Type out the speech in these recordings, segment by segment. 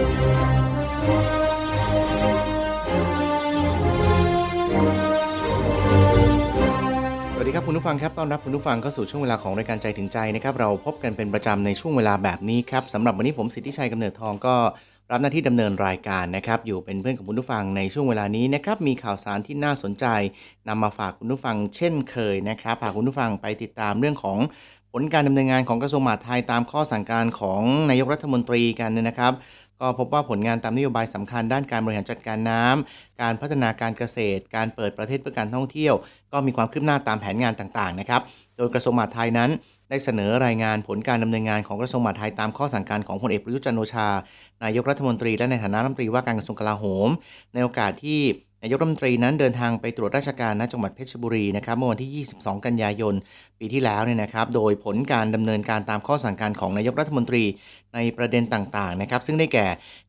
สวัสดีครับคุณผู้ฟังครับต้อนรับคุณผู้ฟังเข้าสู่ช่วงเวลาของรายการใจถึงใจนะครับเราพบกันเป็นประจำในช่วงเวลาแบบนี้ครับสำหรับวันนี้ผมสิทธิชัยกำเนิดทองก็รับหน้าที่ดำเนินรายการนะครับอยู่เป็นเพื่อนกับคุณผู้ฟังในช่วงเวลานี้นะครับมีข่าวสารที่น่าสนใจนำมาฝากคุณผู้ฟังเช่นเคยนะครับพาคุณผู้ฟังไปติดตามเรื่องของผลการดำเนินงานของกระทรวงมหาดไทยตามข้อสั่งการของนายกรัฐมนตรีกันเนี่ยนะครับ ก็พบว่าผลงานตามนโยบายสำคัญด้านการบริหารจัดการน้ำการพัฒนาการเกษตร การเปิดประเทศเพื่อการท่องเที่ยว ก็มีความคืบหน้าตามแผนงานต่างๆนะครับ โดยกระทรวงมหาดไทยนั้นได้เสนอรายงานผลการดำเนินงานของกระทรวงมหาดไทยตามข้อสั่งการของพลเอกประยุทธ์จันทร์โอชา นายกรัฐมนตรีและในฐานะรัฐมนตรีว่าการกระทรวงกลาโหม ในโอกาสที่ นายกรัฐมนตรีนั้นเดินทางไปตรวจราชการณจังหวัดเพชรบุรีนะครับเมื่อวันที่ 22 กันยายน ปีที่แล้วเนี่ยนะครับ โดยผลการดำเนินการตามข้อสั่งการของนายกรัฐมนตรีในประเด็นต่างๆนะครับ ซึ่งได้แก่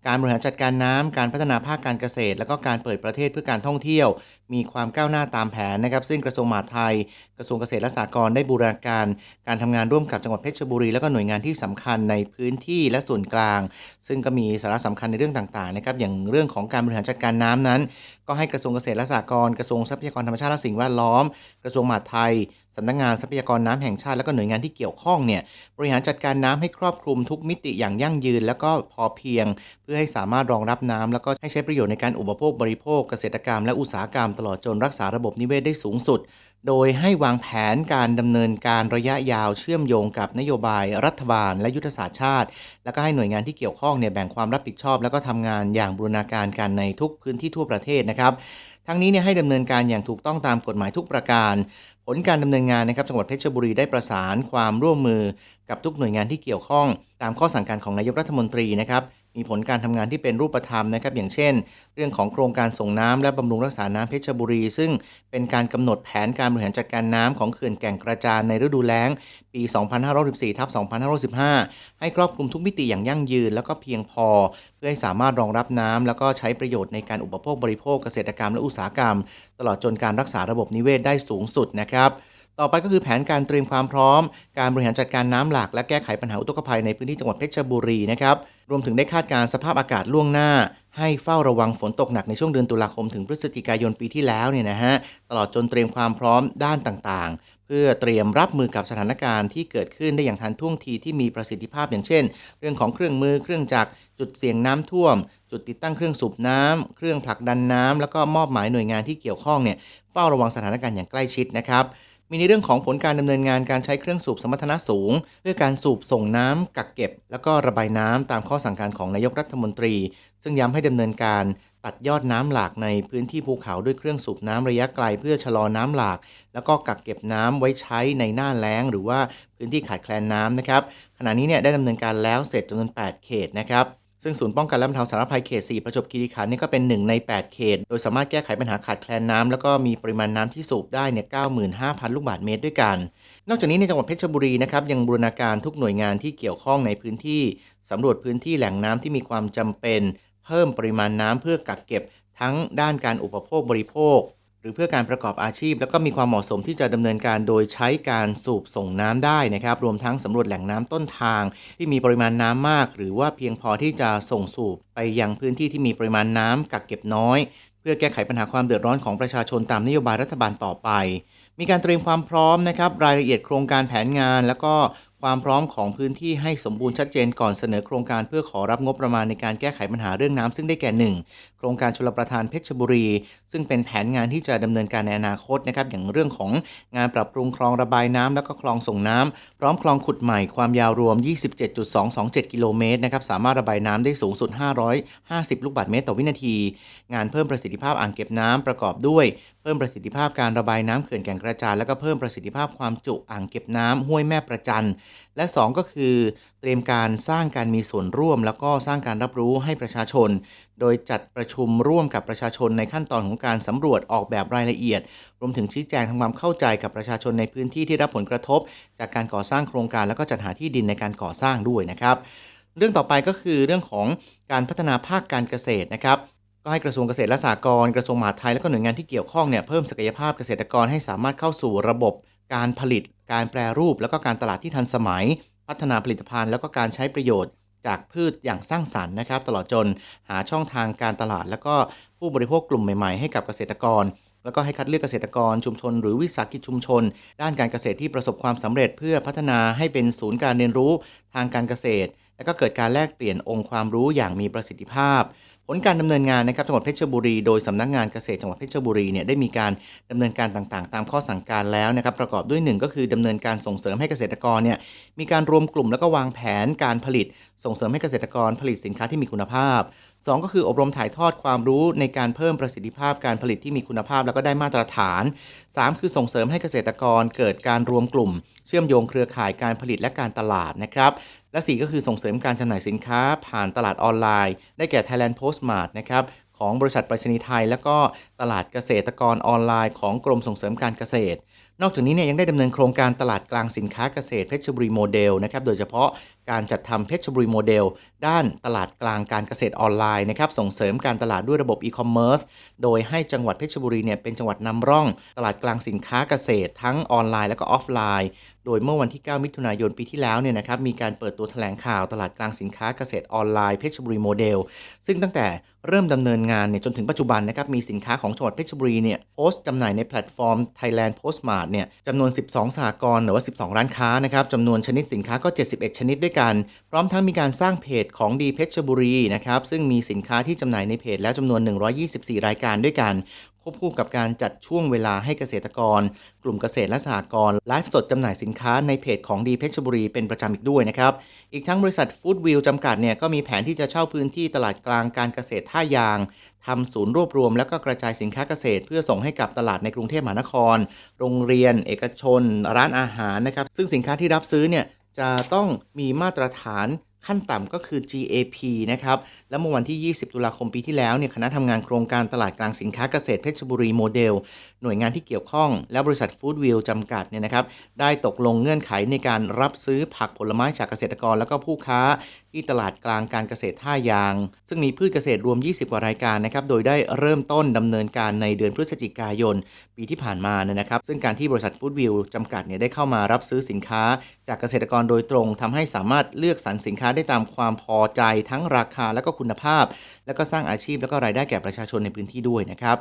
การบริหารจัดการน้ำการพัฒนาภาคการเกษตร แล้วก็การเปิดประเทศเพื่อการท่องเที่ยว มีความก้าวหน้าตามแผนนะครับ ซึ่งกระทรวงมหาดไทย กระทรวงเกษตรและสหกรณ์ได้บูรณาการ การทำงานร่วมกับจังหวัดเพชรบุรี แล้วก็หน่วยงานที่สำคัญในพื้นที่และส่วนกลาง ซึ่งก็มีสาระสำคัญในเรื่องต่างๆนะครับอย่างเรื่องของการบริหารจัดการน้ำนั้น ก็ใให้กระทรวงเกษตรและสหกรณ์กระทรวงทรัพยากรธรรมชาติและสิ่งแวดล้อม กระทรวงมหาดไทยสำนักงานทรัพยากรน้ำแห่งชาติและก็หน่วยงานที่เกี่ยวข้องเนี่ยบริหารจัดการน้ำให้ครอบคลุมทุกมิติอย่างยั่งยืน แล้วก็พอเพียง เพื่อให้สามารถรองรับน้ำแล้วก็ให้ใช้ประโยชน์ในการอุปโภคบริโภคเกษตรกรรมและอุตสาหกรรม ตลอดจนรักษาระบบนิเวศได้สูงสุด โดยให้วางแผนการดำเนินการระยะยาวเชื่อมโยงกับนโยบายรัฐบาลและยุทธศาสตร์ชาติ แล้วก็ให้หน่วยงานที่เกี่ยวข้องเนี่ยแบ่งความรับผิดชอบ แล้วก็ทำงานอย่างบูรณาการกันในทุกพื้นที่ทั่วประเทศนะครับ ทั้งนี้เนี่ยให้ดำเนินการอย่างถูกต้องตามกฎหมายทุกประการ ผลการดำเนินงานนะครับจังหวัดเพชรบุรีได้ประสานความร่วมมือกับทุกหน่วยงานที่เกี่ยวข้อง ตามข้อสั่งการของนายกรัฐมนตรีนะครับ มีผลการทำงานที่เป็นรูปธรรมนะครับอย่างเช่น เรื่องของโครงการส่งน้ำและบำรุงรักษาน้ำเพชรบุรี ซึ่งเป็นการกำหนดแผนการบริหารจัดการน้ำของเขื่อนแก่งกระจานในฤดูแล้ง ปี 2514ทับ2515 ให้ครอบคลุมทุกมิติอย่างยั่งยืน แล้วก็เพียงพอ เพื่อให้สามารถรองรับน้ำแล้วก็ใช้ประโยชน์ในการอุปโภคบริโภคเกษตรกรรมและอุตสาหกรรม ตลอดจนการรักษาระบบนิเวศได้สูงสุดนะครับ ต่อไปก็คือแผนการเตรียมความพร้อม การบริหารจัดการน้ำหลากและแก้ไขปัญหาอุทกภัยในพื้นที่จังหวัดเพชรบุรีนะครับรวมถึงได้คาดการสภาพอากาศล่วงหน้า ให้เฝ้าระวังฝนตกหนักในช่วงเดือนตุลาคมถึงพฤศจิกายนปีที่แล้วเนี่ยนะฮะตลอดจนเตรียมความพร้อมด้านต่างๆ เพื่อเตรียมรับมือกับสถานการณ์ที่เกิดขึ้นได้อย่างทันท่วงทีที่มีประสิทธิภาพอย่างเช่น เรื่องของเครื่องมือเครื่องจักรจุดเสี่ยงน้ำท่วม จุดติดตั้งเครื่องสูบน้ำเครื่องผลักดันน้ำแล้วก็มอบหมายหน่วยงานที่เกี่ยวข้องเนี่ยเฝ้าระวังสถานการณ์อย่างใกล้ชิดนะครับ มีในเรื่องของผลการดำเนินงานการใช้เครื่องสูบสมรรถนะสูง เพื่อการสูบส่งน้ำกักเก็บ แล้วก็ระบายน้ำตามข้อสั่งการของนายกรัฐมนตรี ซึ่งย้ำให้ดำเนินการตัดยอดน้ำหลากในพื้นที่ภูเขาด้วยเครื่องสูบน้ำระยะไกลเพื่อชะลอน้ำหลาก แล้วก็กักเก็บน้ำไว้ใช้ในหน้าแล้ง หรือว่าพื้นที่ขาดแคลนน้ำนะครับขณะนี้เนี่ยได้ดำเนินการแล้วเสร็จจำนวน 8 เขตนะครับ ซึ่งศูนย์ป้องกันและบรรเทาสาธารณภัยเขต 4 ประจวบคีรีขันธ์นี่ก็เป็น 1 ใน 8 เขต โดยสามารถแก้ไขปัญหาขาดแคลนน้ำแล้วก็มีปริมาณน้ำที่สูบได้เนี่ย 95,000 ลูกบาศก์เมตรด้วยกัน นอกจากนี้ในจังหวัดเพชรบุรีนะครับยังบูรณาการทุกหน่วยงานที่เกี่ยวข้องในพื้นที่สำรวจพื้นที่แหล่งน้ำที่มีความจำเป็น เพิ่มปริมาณน้ำเพื่อกักเก็บทั้งด้านการอุปโภคบริโภค หรือเพื่อการประกอบอาชีพ แล้วก็มีความเหมาะสมที่จะดำเนินการโดยใช้การสูบส่งน้ำได้นะครับ รวมทั้งสำรวจแหล่งน้ำต้นทาง ที่มีปริมาณน้ำมาก หรือว่าเพียงพอที่จะส่งสูบไปยังพื้นที่ที่มีปริมาณน้ำกักเก็บน้อย เพื่อแก้ไขปัญหาความเดือดร้อนของประชาชนตามนโยบายรัฐบาลต่อไป มีการเตรียมความพร้อมนะครับ รายละเอียดโครงการแผนงาน แล้วก็ ความพร้อมของพื้นที่ให้สมบูรณ์ชัดเจนก่อนเสนอโครงการเพื่อขอรับงบประมาณในการแก้ไขปัญหาเรื่องน้ำซึ่งได้แก่ 1 โครงการชลประทานเพชรบุรี ซึ่งเป็นแผนงานที่จะดำเนินการในอนาคตนะครับอย่างเรื่องของงานปรับปรุงคลองระบายน้ำแล้วก็คลองส่งน้ำพร้อมคลองขุดใหม่ความยาวรวม 27.227 กิโลเมตรนะครับสามารถระบายน้ำได้สูงสุด 550 ลูกบาศก์เมตรต่อวินาที งานเพิ่มประสิทธิภาพอ่างเก็บน้ำประกอบด้วย เพิ่มประสิทธิภาพการระบายน้ำเขื่อนแก่งกระจานแล้วก็เพิ่มประสิทธิภาพความจุอ่างเก็บน้ำห้วยแม่ประจัน และ 2 ก็คือ เตรียมการสร้างการมีส่วนร่วม แล้วก็สร้างการรับรู้ให้ประชาชน โดยจัดประชุมร่วมกับประชาชนในขั้นตอนของการสำรวจออกแบบรายละเอียด รวมถึงชี้แจงทำความเข้าใจกับประชาชนในพื้นที่ที่รับผลกระทบ จากการก่อสร้างโครงการแล้วก็จัดหาที่ดินในการก่อสร้างด้วยนะครับ เรื่องต่อไปก็คือเรื่องของการพัฒนาภาคการเกษตรนะครับ ก็ให้กระทรวงเกษตรและสหกรณ์กระทรวงมหาดไทยและก็หน่วยงานที่เกี่ยวข้องเนี่ยเพิ่มศักยภาพเกษตรกรให้สามารถเข้าสู่ระบบการผลิต การแปรรูป แล้วก็การตลาดที่ทันสมัย พัฒนาผลิตภัณฑ์ แล้วก็การใช้ประโยชน์จากพืชอย่างสร้างสรรค์นะครับ ตลอดจนหาช่องทางการตลาด แล้วก็ผู้บริโภคกลุ่มใหม่ๆ ให้กับเกษตรกร แล้วก็ให้คัดเลือกเกษตรกรชุมชน หรือวิสาหกิจชุมชน ด้านการเกษตรที่ประสบความสำเร็จ เพื่อพัฒนาให้เป็นศูนย์การเรียนรู้ทางการเกษตร และก็เกิดการแลกเปลี่ยนองค์ความรู้อย่างมีประสิทธิภาพ ผลการดำเนินงานนะครับจังหวัดเพชรบุรี โดยสำนักงานเกษตรจังหวัดเพชรบุรีเนี่ยได้มีการดำเนินการต่างๆ ตามข้อสั่งการแล้วนะครับประกอบด้วยหนึ่งก็คือดำเนินการส่งเสริมให้เกษตรกรเนี่ยมีการรวมกลุ่มแล้วก็วางแผนการผลิต ส่งเสริมให้เกษตรกรผลิตสินค้าที่มีคุณภาพ 2 ก็คืออบรมถ่ายทอดความรู้ในการเพิ่มประสิทธิภาพการผลิตที่มีคุณภาพแล้วก็ได้มาตรฐาน 3 คือส่งเสริมให้เกษตรกรเกิดการรวมกลุ่ม เชื่อมโยงเครือข่ายการผลิตและการตลาดนะครับและ 4 ก็คือส่งเสริมการจำหน่ายสินค้าผ่านตลาดออนไลน์ ได้แก่ Thailand Postmart นะครับของบริษัทไปรษณีย์ไทย แล้วก็ตลาดเกษตรกรออนไลน์ของกรมส่งเสริมการเกษตร นอกจากนี้เนี่ยยังได้ดำเนินโครงการตลาดกลางสินค้าเกษตรเพชรบุรีโมเดลนะครับโดยเฉพาะการจัดทำเพชรบุรีโมเดล ด้านตลาดกลางการเกษตรออนไลน์นะครับส่งเสริมการตลาดด้วยระบบอีคอมเมิร์ซโดยให้จังหวัดเพชรบุรีเนี่ยเป็นจังหวัดนำร่อง ตลาดกลางสินค้าเกษตร ทั้งออนไลน์และก็ออฟไลน์ โดยเมื่อวันที่ 9 มิถุนายนปีที่แล้วเนี่ยนะครับมีการเปิดตัวแถลงข่าวตลาดกลางสินค้าเกษตรออนไลน์เพชรบุรีโมเดล ซึ่งตั้งแต่เริ่มดำเนินงานเนี่ยจนถึงปัจจุบันนะครับมีสินค้าของจังหวัดเพชรบุรีเนี่ยโพสต์จำหน่ายในแพลตฟอร์ม Thailand Postmart เนี่ยจำนวน 12 สหกรณ์หรือว่า 12 ร้านค้านะครับจำนวนชนิดสินค้าก็ 71 ชนิดด้วยกัน พร้อมทั้งมีการสร้างเพจของดีเพชรบุรีนะครับซึ่งมีสินค้าที่จำหน่ายในเพจแล้วจำนวน 124 รายการด้วยกันควบคู่กับการจัดช่วงเวลาให้เกษตรกร กลุ่มเกษตรและสหกรณ์ไลฟ์สดจำหน่ายสินค้าในเพจของดีเพชรบุรีเป็นประจำอีกด้วยนะครับ อีกทั้งบริษัทฟู้ดวิวจำกัดเนี่ยก็มีแผนที่จะเช่าพื้นที่ตลาดกลางการเกษตรท่ายางทำศูนย์รวบรวมแล้วก็กระจายสินค้าเกษตร เพื่อส่งให้กับตลาดในกรุงเทพมหานคร โรงเรียน เอกชน ร้านอาหารนะครับซึ่งสินค้าที่รับซื้อเนี่ย จะต้องมีมาตรฐานขั้นต่ำก็คือ GAP นะครับ และเมื่อวันที่ 20 ตุลาคมปีที่แล้วเนี่ยคณะทำงานโครงการตลาดกลางสินค้าเกษตรเพชรบุรีโมเดล หน่วยงานที่เกี่ยวข้อง และบริษัทฟู้ดวิลจำกัดเนี่ยนะครับ ได้ตกลงเงื่อนไขในการรับซื้อผักผลไม้จากเกษตรกรแล้วก็ผู้ค้า ที่ตลาดกลางการเกษตรท่ายาง ซึ่งมีพืชเกษตรรวม 20 กว่ารายการนะครับ โดยได้เริ่มต้นดำเนินการในเดือนพฤศจิกายน ปีที่ผ่านมาเนี่ยนะครับ ซึ่งการที่บริษัทฟู้ดวิลจำกัดเนี่ยได้เข้ามารับซื้อสินค้า จากเกษตรกรโดยตรงทำให้สามารถเลือกสรรสินค้าได้ตามความพอใจทั้งราคาและก็คุณภาพ แล้วก็สร้างอาชีพแล้วก็รายได้แก่ประชาชนในพื้นที่ด้วยนะครับ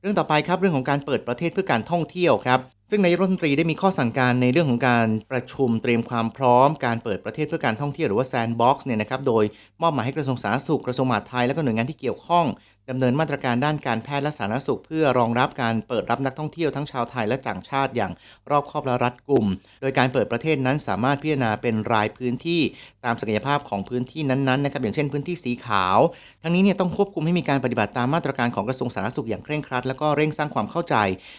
เรื่องต่อไปครับเรื่องของการเปิดประเทศเพื่อการท่องเที่ยวครับ ซึ่งนายรัฐมนตรีได้มีข้อสั่งการในเรื่องของการประชุมเตรียมความพร้อมการเปิดประเทศเพื่อการท่องเที่ยวหรือว่าแซนด์บ็อกซ์เนี่ยนะครับ โดยมอบหมายให้กระทรวงสาธารณสุขกระทรวงมหาดไทยและก็หน่วยงานที่เกี่ยวข้อง ดำเนินมาตรการด้านการแพทย์และสาธารณสุข เพื่อรองรับการเปิดรับนักท่องเที่ยวทั้งชาวไทยและต่างชาติอย่างรอบคอบและรัดกุม โดยการเปิดประเทศนั้นสามารถพิจารณาเป็นรายพื้นที่ตามศักยภาพของพื้นที่นั้นๆนะครับอย่างเช่นพื้นที่สีขาว ทั้งนี้เนี่ยต้องควบคุมให้มีการปฏิบัติตามมาตรการของกระทรวงสาธารณสุขอย่างเคร่งครัด แล้วก็เร่งสร้างความเข้าใจ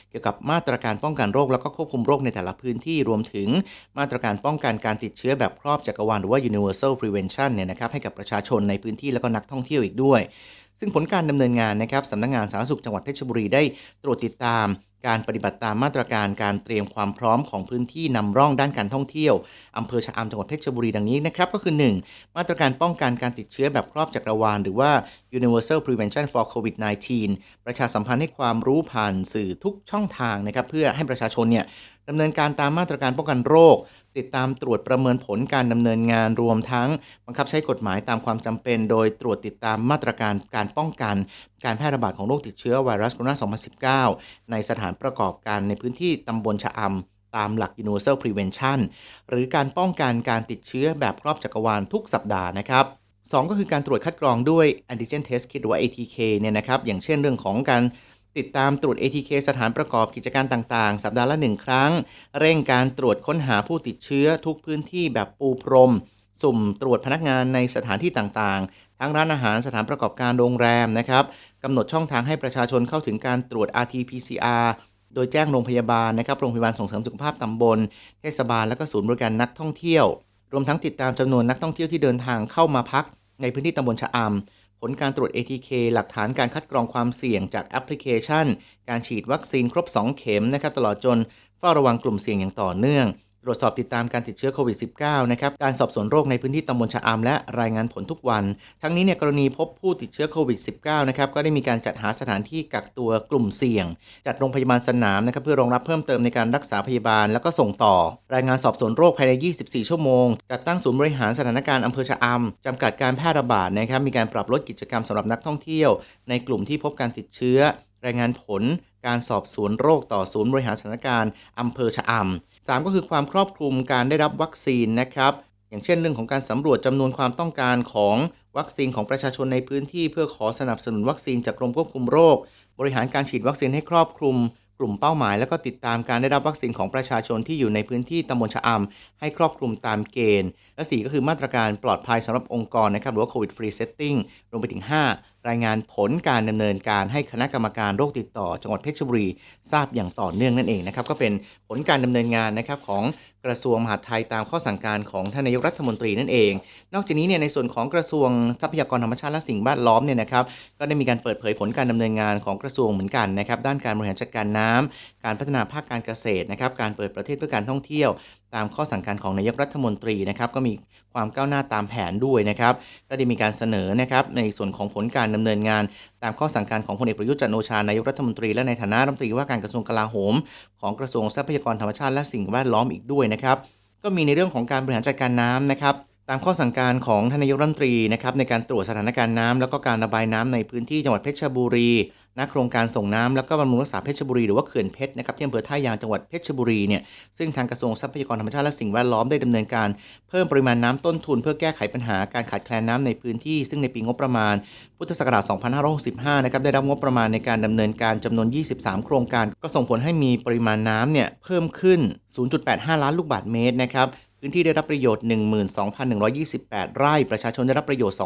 เกี่ยวกับมาตรการป้องกันโรคแล้วก็ควบคุมโรคในแต่ละพื้นที่รวมถึง มาตรการป้องกันการติดเชื้อแบบครอบจักรวาลหรือว่า universal prevention เนี่ยนะครับให้กับประชาชนในพื้นที่แล้วก็นักท่องเที่ยวอีกด้วย ซึ่งผลการดำเนินงานนะครับสำนักงานสาธารณสุขจังหวัดเพชรบุรีได้ตรวจติดตามการปฏิบัติตามมาตรการการเตรียมความพร้อมของพื้นที่นำร่องด้านการท่องเที่ยวอำเภอชะอำจังหวัดเพชรบุรีดังนี้นะครับก็คือ 1. มาตรการป้องกันการติดเชื้อแบบครอบจักรวาล หรือว่า universal prevention for covid-19 ประชาสัมพันธ์ให้ความรู้ผ่านสื่อทุกช่องทางนะครับเพื่อให้ประชาชนเนี่ยดำเนินการตามมาตรการป้องกันโรค ติดตามตรวจประเมินผลการดำเนินงานรวมทั้งบังคับใช้กฎหมายตามความจำเป็น โดยตรวจติดตามมาตรการการป้องกัน การแพร่ระบาดของโรคติดเชื้อไวรัสโคโรนา 2019 ในสถานประกอบการในพื้นที่ตำบลชะอำตามหลัก universal prevention หรือการป้องกันการติดเชื้อแบบครอบจักรวาลทุกสัปดาห์นะครับ2ก็คือการตรวจคัดกรองด้วย antigen test kit หรือว่า ATK เนี่ยนะครับ อย่างเช่นเรื่องของการ ติดตามตรวจ ATK สถานประกอบกิจการต่างๆ สัปดาห์ละ1ครั้ง เร่งการตรวจค้นหาผู้ติดเชื้อทุกพื้นที่แบบปูพรม สุ่มตรวจพนักงานในสถานที่ต่างๆ ทั้งร้านอาหารสถานประกอบการโรงแรมนะครับกำหนดช่องทางให้ประชาชนเข้าถึงการตรวจ RT-PCR โดยแจ้งโรงพยาบาลนะครับ โรงพยาบาลส่งเสริมสุขภาพตำบล เทศบาล และก็ศูนย์บริการนักท่องเที่ยว รวมทั้งติดตามจำนวนนักท่องเที่ยวที่เดินทางเข้ามาพัก ในพื้นที่ตำบลชะอำ ลการตรวจ ATK หลักฐานการคัดกรองความเสี่ยงจากแอปพลิเคชัน การฉีดวัคซีนครบ 2 เข็มนะครับตลอดจนเฝ้าระวังกลุ่มเสี่ยงอย่างต่อเนื่อง ตรวจสอบติดตามการติดเชื้อโควิด -19 นะครับ การสอบสวนโรคในพื้นที่ตำบลชะอำและรายงานผลทุกวัน ทั้งนี้เนี่ยกรณีพบผู้ติดเชื้อโควิด -19 นะครับ ก็ได้มีการจัดหาสถานที่กักตัวกลุ่มเสี่ยง จัดโรงพยาบาลสนามนะครับเพื่อรองรับเพิ่มเติมในการรักษาพยาบาล แล้วก็ส่งต่อ รายงานสอบสวนโรคภายใน 24 ชั่วโมง จัดตั้งศูนย์บริหารสถานการณ์อำเภอชะอำจำกัดการแพร่ระบาดนะครับ มีการปรับลดกิจกรรมสำหรับนักท่องเที่ยว ในกลุ่มที่พบการติดเชื้อ รายงานผล การสอบสวนโรคต่อศูนย์บริหารสถานการณ์อำเภอชะอำ สามก็คือความครอบคลุมการได้รับวัคซีนนะครับ อย่างเช่นเรื่องของการสำรวจจำนวนความต้องการของวัคซีนของประชาชนในพื้นที่ เพื่อขอสนับสนุนวัคซีนจากกรมควบคุมโรค บริหารการฉีดวัคซีนให้ครอบคลุมกลุ่มเป้าหมาย และก็ติดตามการได้รับวัคซีนของประชาชนที่อยู่ในพื้นที่ตำบลชะอำให้ครอบคลุมตามเกณฑ์ และ 4 ก็คือมาตรการปลอดภัยสำหรับองค์กรนะครับหรือว่าโควิดฟรีเซตติ้งรวมไปถึง 5 รายงานผลการดำเนินการให้คณะกรรมการโรคติดต่อ จังหวัดเพชรบุรี ทราบอย่างต่อเนื่องนั่นเองนะครับก็เป็นผลการดำเนินงานนะครับของกระทรวงมหาดไทยตามข้อสั่งการของท่านนายกรัฐมนตรีนั่นเอง นอกจากนี้เนี่ยในส่วนของกระทรวงทรัพยากรธรรมชาติและสิ่งแวดล้อมเนี่ยนะครับก็ได้มีการเปิดเผยผลการดำเนินงานของกระทรวงเหมือนกันนะครับด้านการบริหารจัดการน้ำการพัฒนาภาคการเกษตรนะครับการเปิดประเทศเพื่อการท่องเที่ยว ตามข้อสั่งการของนายกรัฐมนตรีนะครับก็มีความก้าวหน้าตามแผนด้วยนะครับก็ได้มีการเสนอนะครับในส่วนของผลการดำเนินงาน ตามข้อสั่งการของพลเอกประยุทธ์จันโอชานายกรัฐมนตรีและในฐานะรัฐมนตรีว่าการกระทรวงกลาโหม ของกระทรวงทรัพยากรธรรมชาติและสิ่งแวดล้อมอีกด้วยนะครับก็มีในเรื่องของการบริหารจัดการน้ำนะครับตามข้อสั่งการของท่านนายกรัฐมนตรีนะครับในการตรวจสถานการณ์น้ำแล้วก็การระบายน้ำในพื้นที่จังหวัดเพชรบุรี ณโครงการส่งน้ำแล้วก็บำรุงรักษาเพชรบุรีหรือว่าเขื่อนเพชรนะครับที่อำเภอท่ายางจังหวัดเพชรบุรีเนี่ยซึ่งทางกระทรวงทรัพยากรธรรมชาติและสิ่งแวดล้อมได้ดำเนินการ เพิ่มปริมาณน้ำต้นทุน เพื่อแก้ไขปัญหาการขาดแคลนน้ำในพื้นที่ ซึ่งในปีงบประมาณ พุทธศักราช 2565 นะครับได้รับงบประมาณในการดำเนินการจำนวน 23 โครงการ ก็ส่งผลให้มีปริมาณน้ำเนี่ยเพิ่มขึ้น 0.85 ล้านลูกบาศก์เมตรนะครับพื้นที่ได้รับประโยชน์ 12,128 ไร่ ประชาชนได้รับประโยชน์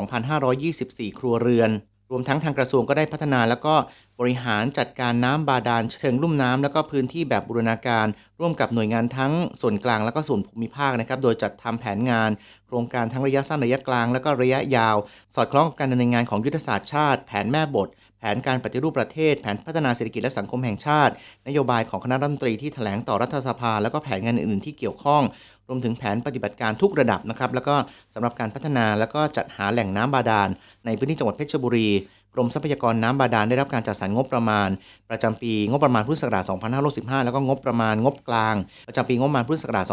2,524 ครัวเรือน รวมทั้งทางกระทรวงก็ได้พัฒนาแล้วก็บริหารจัดการน้ำบาดาลเชิงลุ่มน้ำแล้วก็พื้นที่แบบบูรณาการ ร่วมกับหน่วยงานทั้งส่วนกลางแล้วก็ส่วนภูมิภาคนะครับ โดยจัดทำแผนงาน โครงการทั้งระยะสั้นระยะกลาง แล้วก็ระยะยาว สอดคล้องกับการดำเนินงานของยุทธศาสตร์ชาติ แผนแม่บท แผนการปฏิรูปประเทศ แผนพัฒนาเศรษฐกิจและสังคมแห่งชาติ นโยบายของคณะรัฐมนตรีที่แถลงต่อรัฐสภา แล้วก็แผนงานอื่นๆที่เกี่ยวข้อง รวมถึงแผนปฏิบัติการทุกระดับนะครับ แล้วก็สำหรับการพัฒนาแล้วก็จัดหาแหล่งน้ำบาดาล ในพื้นที่จังหวัดเพชรบุรีกรมทรัพยากรน้ำบาดาลได้รับการจัดสรรงบประมาณ ประจำปีงบประมาณพุทธศักราช 2565แล้วก็งบประมาณงบกลาง ประจำปีงบประมาณพุทธศักราช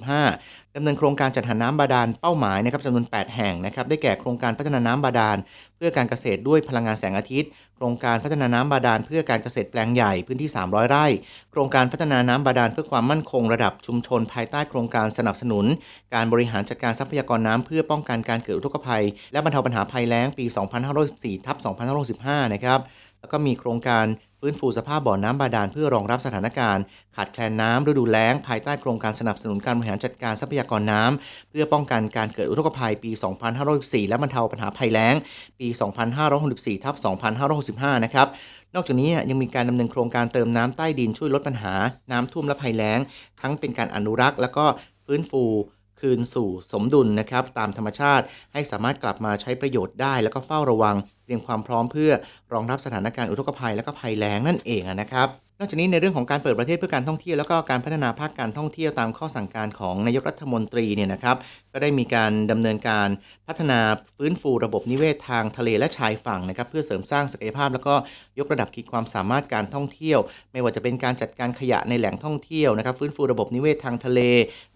2565ดำเนินโครงการจัดหาน้ำบาดาลเป้าหมายนะครับจำนวน 8 แห่งนะครับได้แก่โครงการพัฒนาน้ำบาดาล พื่อการเกษตรด้วยพลังงานแสงอาทิตย์ โครงการพัฒนาน้ำบาดาลเพื่อการเกษตรแปลงใหญ่พื้นที่ 300 ไร่ โครงการพัฒนาน้ำบาดาลเพื่อความมั่นคงระดับชุมชน ภายใต้โครงการสนับสนุน การบริหารจัดการทรัพยากรน้ำเพื่อป้องกันการเกิดอุทกภัย และบรรเทาปัญหาภัยแล้งปี 2514ทับ2565นะครับ แล้วก็มีโครงการ ฟื้นฟูสภาพบ่อน้ำบาดาลเพื่อรองรับสถานการณ์ ขาดแคลนน้ำฤดูแล้ง ภายใต้โครงการสนับสนุนการบริหารจัดการทรัพยากรน้ำเพื่อป้องกันการเกิดอุทกภัยปี 2514และบรรเทาปัญหาภัยแล้ง ปี 2564ทับ2565 นะครับนอกจากนี้ยังมีการดำเนินโครงการเติมน้ำใต้ดินช่วยลดปัญหา น้ำท่วมและภัยแล้ง ทั้งเป็นการอนุรักษ์ แล้วก็ฟื้นฟูคืนสู่สมดุลนะครับ ตามธรรมชาติให้สามารถกลับมาใช้ประโยชน์ได้ แล้วก็เฝ้าระวัง รียมความพร้อมเพื่อรองรับสถานการณ์อุทกภัยและก็ภัยแล้งนั่นเองนะครับนอกจากนี้ในเรื่องของการเปิดประเทศเพื่อการท่องเที่ยวแล้วก็การพัฒนาภาคการท่องเที่ยวตามข้อสั่งการของนายกรัฐมนตรีเนี่ยนะครับก็ได้มีการดำเนินการพัฒนาฟื้นฟูระบบนิเวศทางทะเลและชายฝั่งนะครับเพื่อเสริมสร้างศักยภาพ แล้วก็ยกระดับขีดความสามารถการท่องเที่ยว ไม่ว่าจะเป็นการจัดการขยะในแหล่งท่องเที่ยวนะครับฟื้นฟูระบบนิเวศทางทะเล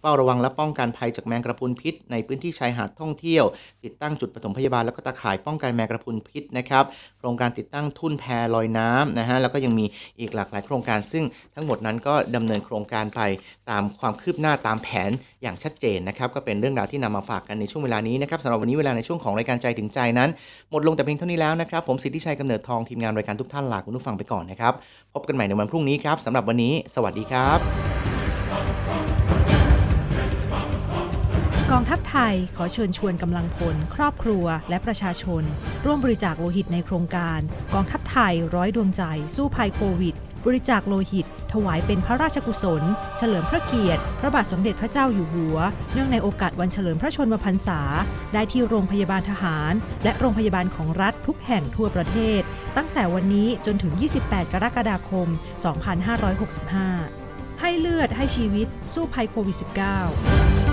เฝ้าระวังและป้องกันภัยจากแมงกระพุนพิษ ในพื้นที่ชายหาดท่องเที่ยว ติดตั้งจุดปฐมพยาบาลแล้วก็ตาข่ายป้องกันแมงกระพุนพิษนะครับโครงการติดตั้งทุ่นแพลอยน้ำนะฮะแล้วก็ยังมีอีกหลากหลายโครงการ ซึ่งทั้งหมดนั้นก็ดำเนินโครงการไปตามความคืบหน้าตามแผนอย่างชัดเจนนะครับก็เป็นเรื่องราวที่นำมาฝากกันในช่วงเวลานี้นะครับสำหรับวันนี้เวลาในช่วงของรายการใจถึงใจนั้น หมดลงแต่เพียงเท่านี้แล้วนะครับ ผมสิทธิชัยกำเนิดทองทีมงานรายการทุกท่านลาคุณผู้ฟังไปก่อนนะครับ พบกันใหม่ในวันพรุ่งนี้ครับสำหรับวันนี้ สวัสดีครับ กองทัพไทยขอเชิญชวนกำลังพล ครอบครัว และประชาชน ร่วมบริจาคโลหิตในโครงการ กองทัพไทยร้อยดวงใจสู้ภัยโควิด บริจาคโลหิต ถวายเป็นพระราชกุศล เฉลิมพระเกียรติ พระบาทสมเด็จพระเจ้าอยู่หัว เนื่องในโอกาสวันเฉลิมพระชนมพรรษา ได้ที่โรงพยาบาลทหาร และโรงพยาบาลของรัฐทุกแห่งทั่วประเทศ ตั้งแต่วันนี้จนถึง 28 กรกฎาคม 2565 ให้เลือดให้ชีวิตสู้ภัยโควิด -19